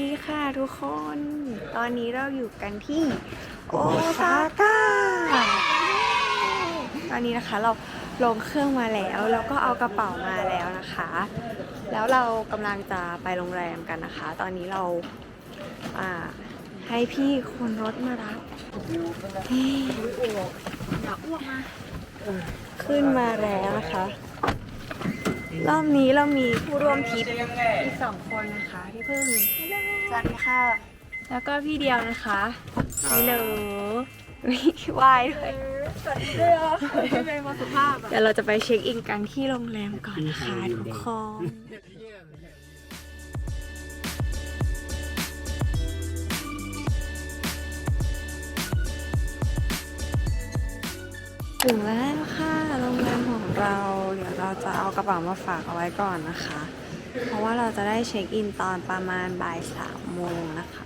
ดีค่ะทุกคน ตอนนี้เราอยู่กันที่โอซาก้า ตอนนี้นะคะเราลงเครื่องมาแล้ว แล้วก็เอากระเป๋ามาแล้วนะคะ แล้วเรากำลังจะไปโรงแรมกันนะคะ ตอนนี้เราอ่าให้พี่คนรถมารับเฮ้ขึ้นมาแล้วนะคะ รอบนี้เรามีผู้ร่วมทริปอีกสองคนนะคะพี่พึ่ง สวัสดีค่ะ แล้วก็พี่เดียวนะคะฮัลโหลมีวายด้วยสวัสดีด้วยเป็นมาสุภาพเดี๋ยวเราจะไปเช็คอินกันที่โรงแรมก่อนนะคะทุกคนถึงแล้วค่ะโรงแรมของเรา เดี๋ยวเราจะเอากระเป๋ามาฝากเอาไว้ก่อนนะคะ เพราะว่าเราจะได้เช็คอินตอนประมาณบ่ายสามโมงนะคะ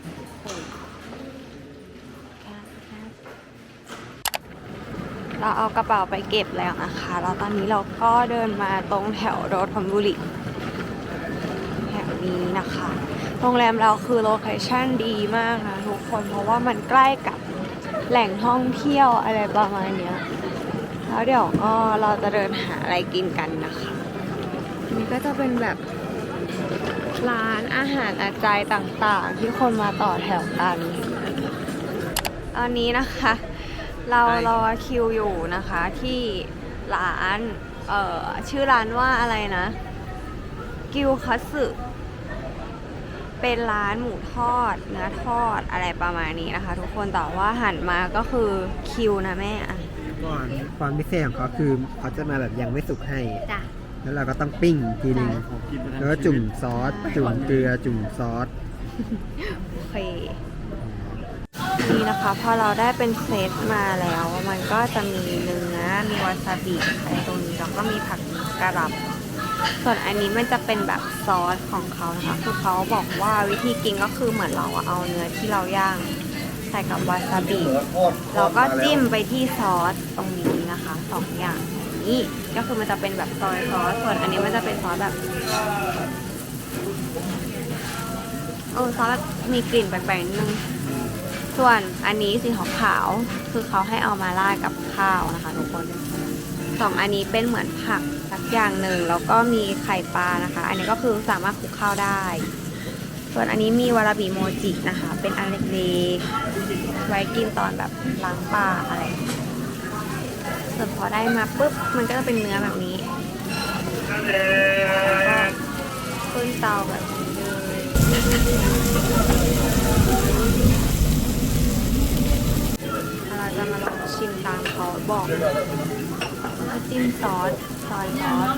เราเอากระเป๋าไปเก็บแล้วนะคะ แล้วตอนนี้เราก็เดินมาตรงแถวโรถธนบุรีแถวนี้นะคะ โรงแรมเราคือโลเคชั่นดีมากนะทุกคน เพราะว่ามันใกล้กับแหล่งท่องเที่ยวอะไรประมาณเนี้ย แล้วเดี๋ยวก็เราจะเดินหาอะไรกินกันนะคะ นี่ก็จะเป็นแบบ ร้านอาหารอาจายต่างๆ ที่คนมาต่อแถวกัน ตอนนี้นะคะ เรารอคิวอยู่นะคะที่ร้านเอ่อชื่อร้านว่าอะไรนะ กิวคัตสึเป็นร้านหมูทอดเนื้อทอดอะไรประมาณนี้นะคะ ทุกคนแต่ว่าหันมาก็คือคิวนะแม่อะก่อนความพิเศษของเขาคือเขาจะมาแบบยังไม่สุกให้จ้ะ แล้วเราก็ต้องปิ้งทีนึงแล้วก็จุ่มซอส จุ่มเกลือ จุ่มซอส โอเค นี่นะคะพอเราได้เป็นเซตมาแล้ว มันก็จะมีเนื้อ มีวาซาบิอะไรตรงนี้แล้วก็มีผักกระหล่ำส่วนอันนี้มันจะเป็นแบบซอสของเขานะคะคือเขาบอกว่าวิธีกินก็คือเหมือนเราเอาเนื้อที่เราย่างใส่กับวาซาบิแล้วก็จิ้มไปที่ซอสตรงนี้นะคะสองอย่าง นี้ก็คือมันจะเป็นแบบซอยซอสส่วนอันนี้มันจะเป็นซอสแบบเออซอสแบบมีกลิ่นแปลกๆนิดนึงส่วนอันนี้สีขาวๆคือเขาให้เอามาราดกับข้าวนะคะทุกคนสองอันนี้เป็นเหมือนผักสักอย่างหนึ่งแล้วก็มีไข่ปลานะคะ อันนี้ก็คือสามารถคลุกข้าวได้ ส่วนอันนี้มีวาราบิโมจินะคะ เป็นอันเล็กๆไว้กินตอนแบบล้างปลาอะไร ส่วนพอได้มาปุ๊บมันก็จะเป็นเนื้อแบบนี้แล้วก็ขึ้นเตาแบบนี้เลยเราจะมาลองชิมตามเขาบอกแล้วจิ้มซอสซอยซอส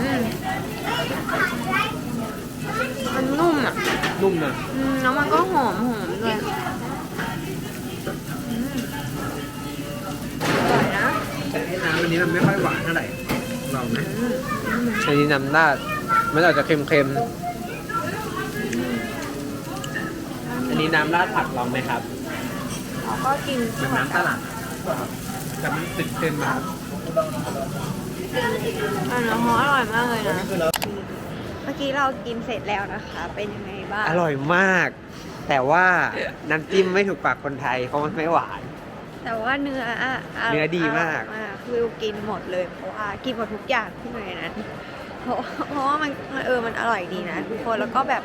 อืมมันนุ่มอะ นุ่มนะอืมแล้วมันก็หอมหอมด้วย แต่ไอ้น้ำอันนี้มันไม่ค่อยหวานเท่าไหร่ลองไหมอืมอืมอันนี้น้ำราดมันอาจจะเค็มๆ อันนี้น้ำราดผักลองไหมครับ เราก็กินเป็นน้ำสลัดแต่มันติดเค็มมาอันนี้หออร่อยมากเลยนะ เมื่อกี้เรากินเสร็จแล้วนะคะ เป็นยังไงบ้าง อร่อยมาก แต่ว่าน้ำจิ้มไม่ถูกปากคนไทยเพราะมันไม่หวาน แต่ว่าเนื้ออะเนื้อดีมากอร่อยวิวกินหมดเลยเพราะว่ากินหมดทุกอย่างที่อยู่ในนั้นเพราะเพราะว่ามันเออมันอร่อยดีนะทุกคนแล้วก็แบบ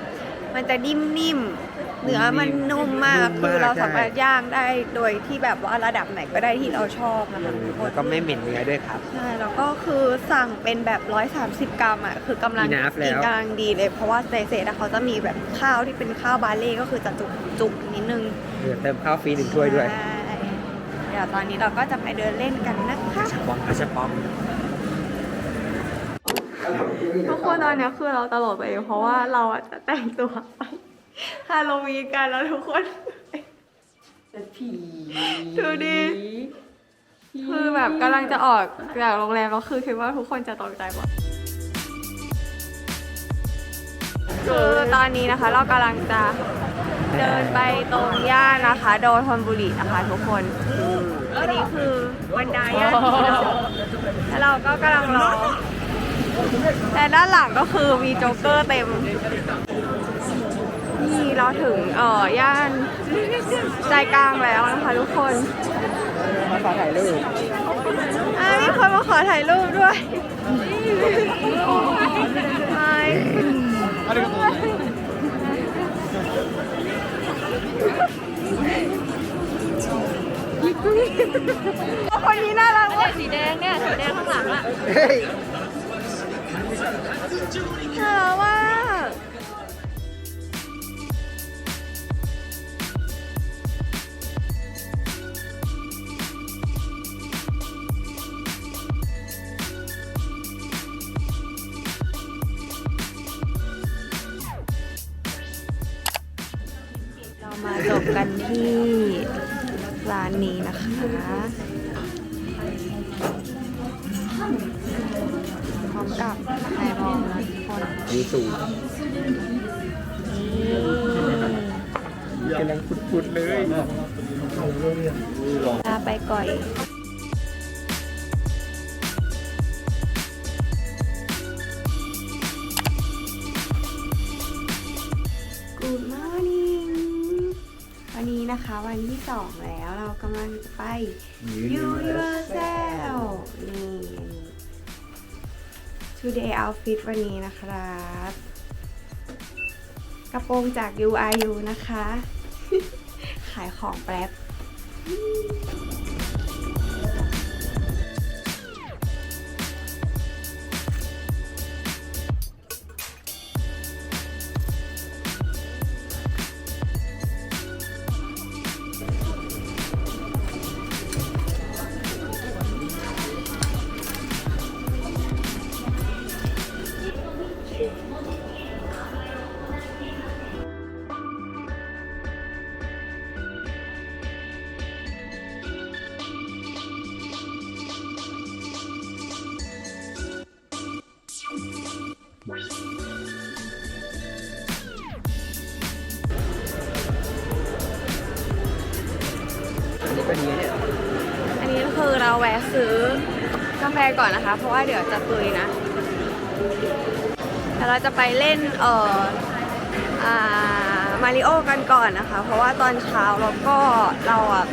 มันจะนิ่มๆเนื้อมันนุ่มมากคือเราสามารถย่างได้โดยที่แบบว่าระดับไหนก็ได้ที่เราชอบนะคะทุกคนแล้วก็ไม่เหม็นเนื้อด้วยครับ ใช่แล้วก็คือสั่งเป็นแบบ 130 กรัมอะคือกำลัง Enough แล้วกินกำลังดีเลยเพราะว่าในเซตอะเขาจะมีแบบข้าวที่เป็นข้าวบาเล่ก็คือจะจุกจุกนิดนึง เดี๋ยวเติมข้าวฟรีหนึ่งถ้วยด้วย ใช่ เดี๋ยวตอนนี้เราก็จะไปเดินเล่นกันนะคะปองอาชปองทุกคนตอนนี้คือเราตลกไปเองเพราะว่าเราอะจะแต่งตัวไปฮาโลวีนกันแล้วทุกคนผีดูดิคือแบบกำลังจะออกจากโรงแรมแล้วคือคิดว่าทุกคนจะตกใจหมดคือตอนนี้นะคะ เรากำลังจะ เดินไปตรงย่านนะคะ โดยธนบุรีนะคะทุกคนอันนี้คือบันไดย่านนี้เนอะแล้วเราก็กำลังรอแต่ด้านหลังก็คือมีโจ๊กเกอร์เต็ม นี่เราถึงเอ่อย่านใจกลางแล้วนะคะทุกคน มาขอถ่ายรูปอะมีคนมาขอถ่ายรูปด้วยไฮ คนนี้น่ารักว่ะสีแดงเนี่ยสีแดงข้างหลังอะเฮ้ยน่ารักมา มกับไอรองนะทุกคนมีสูงกำลังพุดๆเลยลาไปก่อย Good morning วันนี้นะคะวันที่สองแล้วเรากำลังจะไป Universal นี่ Today outfit วันนี้นะครับ กระโปรงจาก UIU นะคะ ขายของแป๊บ อกาแฟก่อนนะคะ เพราะว่าเดี๋ยวจะตุยนะแต่เราจะไปเล่นเอ่อมาริโอกันก่อนนะคะ เพราะว่าตอนเช้าเราก็เราอะ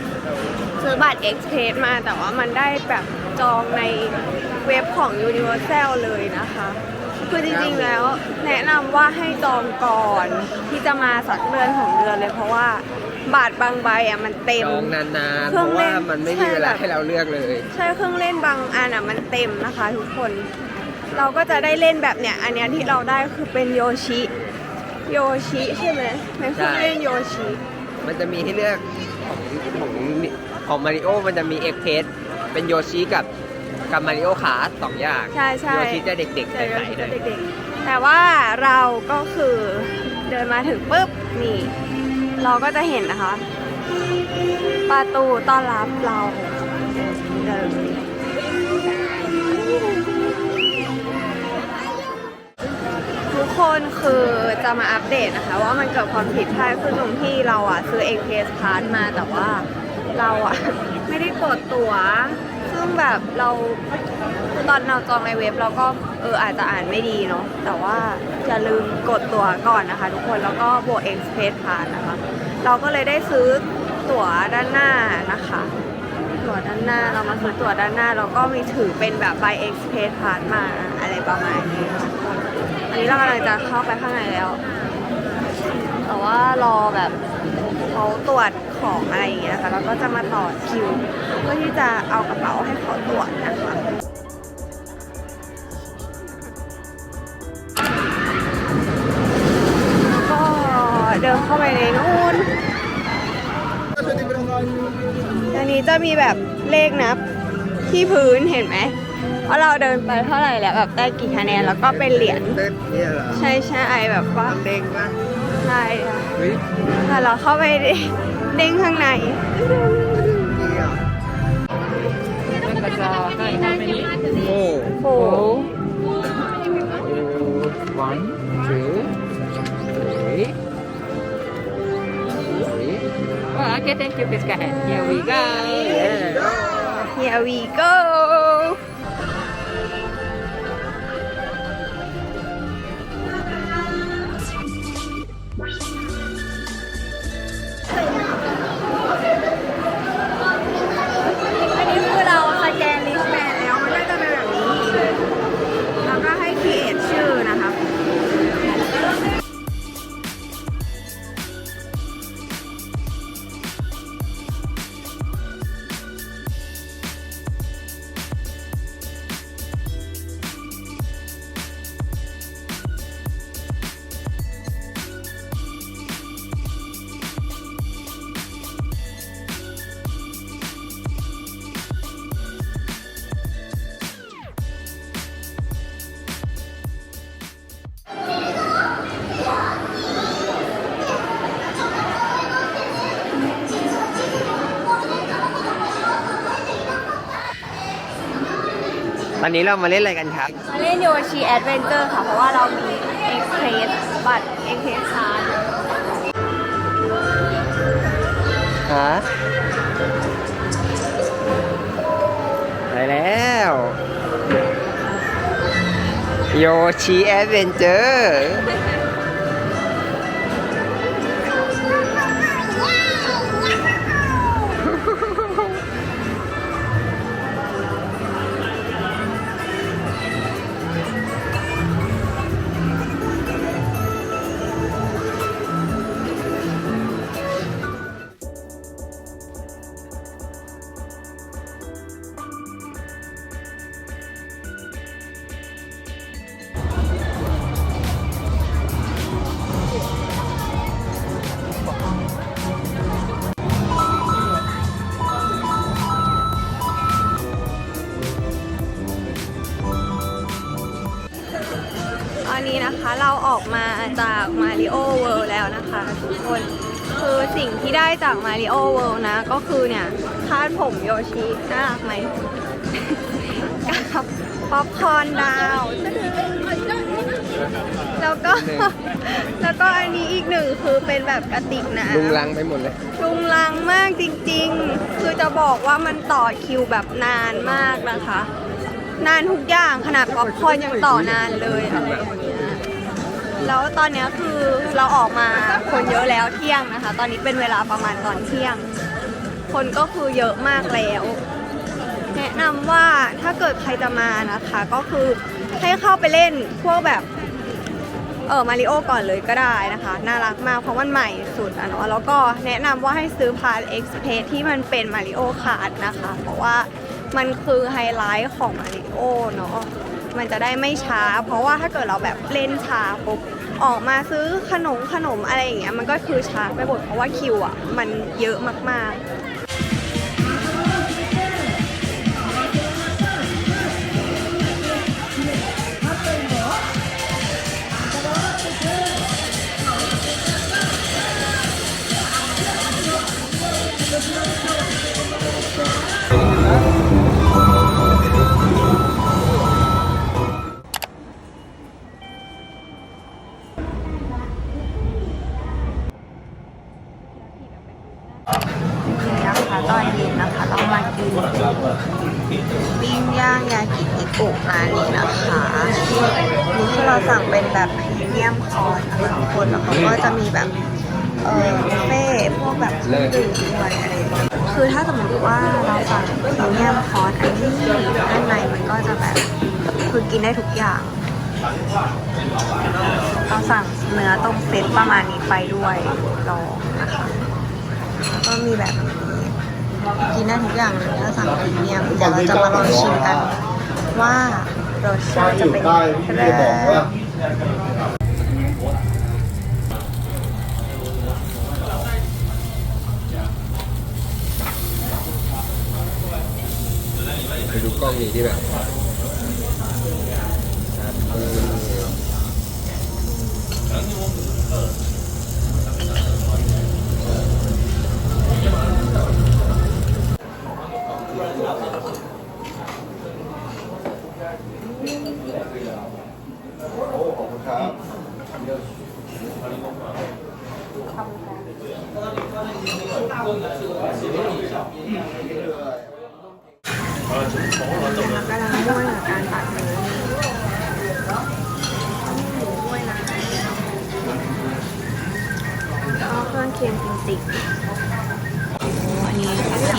ซื้อบัตรเอ็กเพรสมาแต่ว่ามันได้แบบจองในเว็บของ Universal เลยนะคะ คือจริงๆแล้วแนะนำว่าให้จองก่อนที่จะมาสักเดือนของเดือนเลยเพราะว่า บัตรบางใบอะมันเต็ม จองนานๆ เคเพรื่องราะเล่ว่านมันไม่มีเวลาใช่แบบ ให้เราเลือกเลย ใช่เครื่องเล่นบางอันอะมันเต็มนะคะ ทุกคน เราก็จะได้เล่นแบบเนี้ยอันเนี้ยที่เราได้คือเป็นโยชิโยชิใช่ไหมเป็นเครื่องเล่นโยชิมันจะมีให้เลือกของของของมาริโอมันจะมีเอ็กเพสเป็นโยชิกับกับมาริโอคาร์สองอย่าง ใช่ใช่โยชิจะเด็กๆใสแต่โยชิๆหน่ก็อยเด็กๆแต่ว่าเราก็คือเดินมาถึงปุ๊บนี่ เราก็จะเห็นนะคะ ประตูต้อนรับเราเลยทุกคนคือจะมาอัปเดตนะคะ ว่ามันเกิดความผิดพลาดขึ้นตรงที่เราอะซื้อ e x p r e s s Pass มาแต่ว่าเราอะไม่ได้กดตั๋ว ซึ่งแบบเราตอนเราจองในเว็บเราก็เอออาจจะอ่านไม่ดีเนาะแต่ว่าอย่าลืมกดตั๋วก่อนนะคะ ทุกคนแล้วก็บวก Express Pass นะคะ เราก็เลยได้ซื้อตั๋วด้านหน้านะคะ ตั๋วด้านหน้าเรามาซื้อตั๋วด้านหน้าเราก็มีถือเป็นแบบ by express pass มาอะไรประมาณนี้ค่ะอันนี้เรากำลังจะเข้าไปข้างในแล้ว แต่ว่ารอแบบเขาตรวจของอะไรอย่างเงี้ยนะคะแล้วก็จะมาต่อคิว เพื่อที่จะเอากระเป๋าให้เขาตรวจนะคะ เดินเข้าไปในนู้นอันนี้จะมีแบบเลขนับที่พื้นเห็นไหมว่าเราเดินไปเท่าไหร่แล้วแบบได้กี่คะแนนแล้วก็เป็นเหรียญเด็กเนี่ยเหรอใช่ใช่แบบว่าเด้งปะใช่ค่ะเฮ้ยแต่เราเข้าไปเด้งข้างในนี่อะโอ้โอ้ one okay, thank you, Miss Kahen. Here we go. yeah here we go ตอนนี้เรามาเล่นอะไรกันครับ มาเล่นโยชิแอดเวนเจอร์ค่ะ เพราะว่าเรามีเอ็กเพรสบัตรเอ็กเพรสคาร์ดฮะไปแล้ว โยชิแอดเวนเจอร์ นะคะทุกคนคือสิ่งที่ได้จากมาริโอเวิลด์นะ ก็คือเนี่ยคาดผมโยชิน่ารักไหมกับป๊อปคอร์นดาวแล้วก็ แล้วก็อันนี้อีกหนึ่งคือเป็นแบบกระติกน้ำลุงลังไปหมดเลยลุงลังมากจริงๆ คือจะบอกว่ามันต่อคิวแบบนานมากนะคะ นานทุกอย่างขนาดป๊อปคอร์นยังต่อนานเลยอะไรอย่างเงี้ย แล้วตอนเนี้ยคือเราออกมาคนเยอะแล้วเที่ยงนะคะ ตอนนี้เป็นเวลาประมาณตอนเที่ยง คนก็คือเยอะมากแล้ว แนะนำว่าถ้าเกิดใครจะมานะคะ ก็คือให้เข้าไปเล่นพวกแบบเออมาริโอก่อนเลยก็ได้นะคะ น่ารักมากเพราะมันใหม่สุดอะเนาะแล้วก็แนะนำว่าให้ซื้อพาร์ทเอ็กซ์เพสที่มันเป็นมาริโอคาร์ดนะคะ เพราะว่ามันคือไฮไลท์ของมาริโอเนาะ มันจะได้ไม่ช้า เพราะว่าถ้าเกิดเราแบบเล่นช้าปุ๊บออกมาซื้อขนมขนมอะไรอย่างเงี้ยมันก็คือช้าไปหมดเพราะว่าคิวอะมันเยอะมากๆ ตอนเย็นนะคะเรามากินปิ้งย่างยากินิกุร้านนี้นะคะนี่คือเราสั่งเป็นแบบพรีเมียมคอร์สนะคะคนแล้วเขาก็จะมีแบบเออบุฟเฟ่พวกแบบเครื่องดื่มด้วยอะไรคือถ้าสมมติว่าเราสั่งพรีเมียมคอร์สอันที่ด้านในมันก็จะแบบคือกินได้ทุกอย่างเราสั่งเนื้อตรงเซตประมาณนี้ไปด้วยลองนะคะก็มีแบบ กินได้ทุกอย่างเลยถ้าสั่งพรีเมียมเดี๋ยวเราจะมาลองชิมกัน ว่ารสชาติจะเป็นยังไงได้พี่จะบอกว่าไปดูกล้องนี้ที่แบบ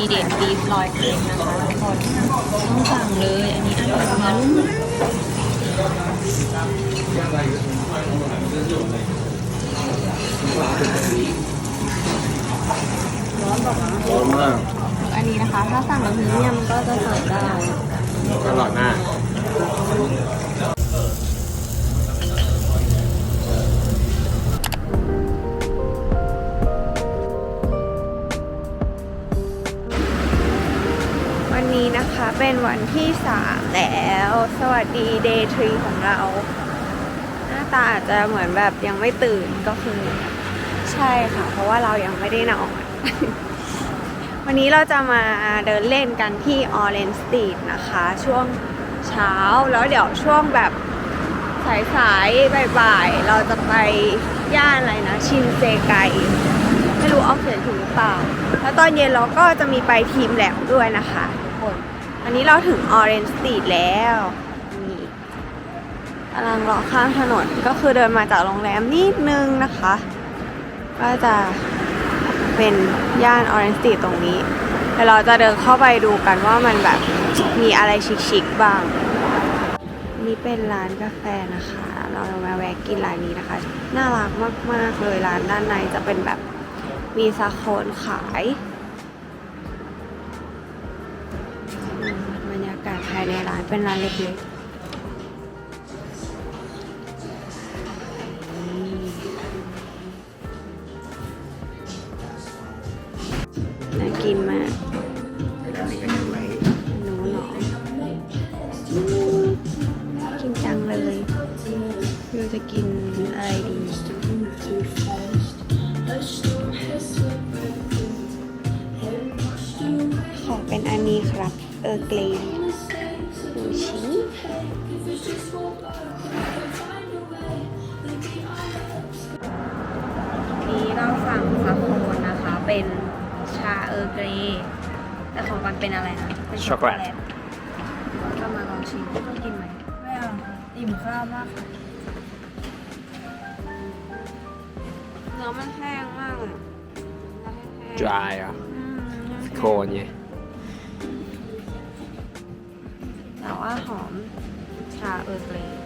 นี้ทีเด็ดบีฟลอยเค็มนะคะทุกคนต้องสั่งเลย อันนี้อร่อยมากนุ่มร้อนมากอันนี้นะคะ ถ้าสั่งแบบพรีเมียมันก็จะเสิร์ฟได้อร่อยมาก เป็นวันที่3แล้ว สวัสดีเดย์ทรีของเรา หน้าตาอาจจะเหมือนแบบยังไม่ตื่นก็คือ ใช่ค่ะ เพราะว่าเรายังไม่ได้นอน วันนี้เราจะมาเดินเล่นกันที่ Orange Street นะคะ ช่วงเช้าแล้วเดี๋ยวช่วงแบบสายๆบ่ายๆ เราจะไปย่านอะไรนะ ชินเซไกไม่รู้ออกเสียงถูกหรือเปล่า แล้วตอนเย็นเราก็จะมีไปทีมแลบด้วยนะคะ อันนี้เราถึง Orange Street แล้วนี่กำลังรอข้ามถนนก็คือเดินมาจากโรงแรมนิดนึงนะคะ ก็จะเป็นย่าน Orange Street ตรงนี้เดี๋ยวเราจะเดินเข้าไปดูกันว่ามันแบบมีอะไรชิคๆบ้าง นี่เป็นร้านกาแฟนะคะ เรามาแวะกินร้านนี้นะคะ น่ารักมากๆเลยร้านด้านในจะเป็นแบบมีซาโคนขาย ในร้านเป็นร้านเล็กๆ นี้เราสั่งซัพโคนนะคะ เป็นชาเออร์เกรย์แต่ของมันเป็นอะไรนะเป็นช็อกโกแลตก็มาลองชิมต้องกินไหมไม่เอาอิ่มข้าวมากค่ะเนื้อมันแห้งมากเลยเนื้อแห้งๆ dry อะอืมโคนไงแต่ว่าหอมชาเออร์เกรย์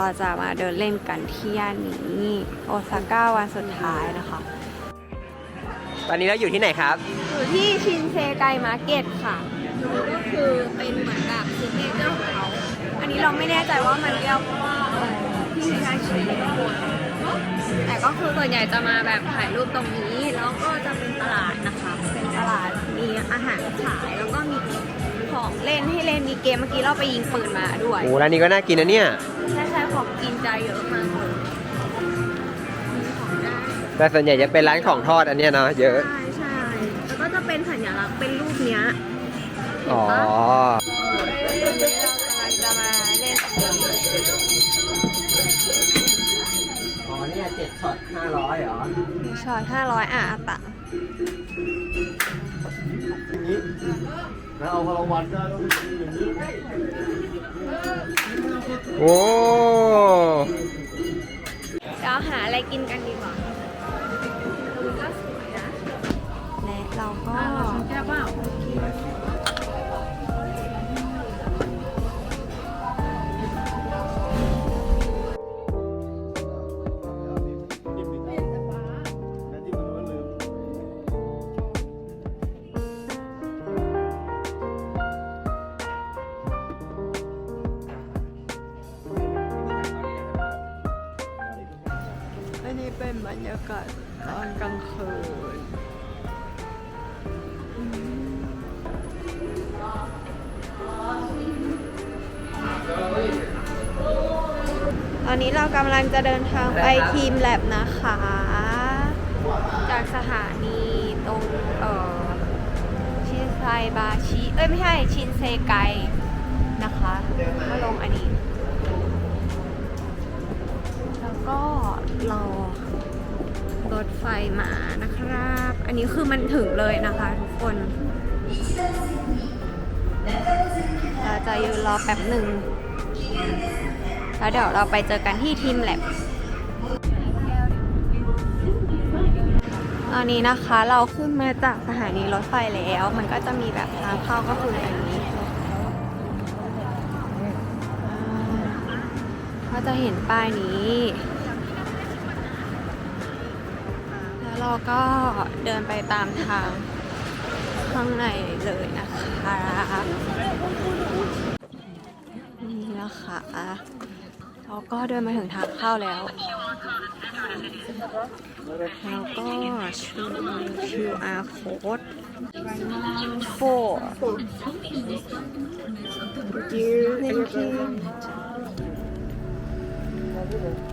เดี๋ยวเราจะมาเดินเล่นกันที่ย่านนี้โอซาก้าวันสุดท้ายนะคะ ตอนนี้เราอยู่ที่ไหนครับ อยู่ที่ชินเซไกมาร์เก็ตค่ะก็คือเป็นเหมือนแบบซิกเนเจอร์ของเขาอันนี้เราไม่แน่ใจว่ามันเรียกว่าอะไรที่มีการชิมข้างบนแต่ก็คือส่วนใหญ่จะมาแบบถ่ายรูปตรงนี้แล้วก็จะเป็นตลาดนะคะ เป็นตลาดมีอาหารขายแล้วก็มีของเล่นให้เล่นมีเกมเมื่อกี้เราไปยิงปืนมาด้วย โอ้ร้านนี้ก็น่ากินนะเนี่ยใช่ใช่ ของกินใจเยอะมากเลยมีของได้แต่ส่วนใหญ่จะเป็นร้านของทอดอันเนี้ยเนาะเยอะ ใช่ใช่แล้วก็จะเป็นสัญลักษณ์เป็นรูปเนี้ยอ๋อเรากำลังจะมาเล่นเกมอ๋อเนี่ยเจ็ดช็อตห้าร้อยเหรอช็อตห้าร้อยอะตังค์อย่างนี้ แล้วเอาพลังวันได้ต้องเป็นอย่างนี้โอ้เดี๋ยวหาอะไรกินกันดีกว่าก็สวยนะและเราก็แก้วเปล่า นนี้เรากำลังจะเดินทางไปทีมแลบนะคะ จากสถานีตรงเอ่อชินไซบาชิ เอ้ย ไม่ใช่ ชินเซไกนะคะมาลงอันนี้ แล้วก็รอรถไฟมานะครับ อันนี้คือมันถึงเลยนะคะทุกคนเราจะยืนรอแป๊บหนึ่ง แล้วเดี๋ยวเราไปเจอกันที่ทีมแลบตอนนี้นะคะเราขึ้นมาจากสถานีรถไฟแล้ว มันก็จะมีแบบทางเข้าก็คืออันนี้ก็จะเห็นป้ายนี้ แล้วเราก็เดินไปตามทางข้างในเลยนะคะ นี่นะคะ เราก็เดินมาถึงทางเข้าแล้วแล้วก็ชู QR code four thank you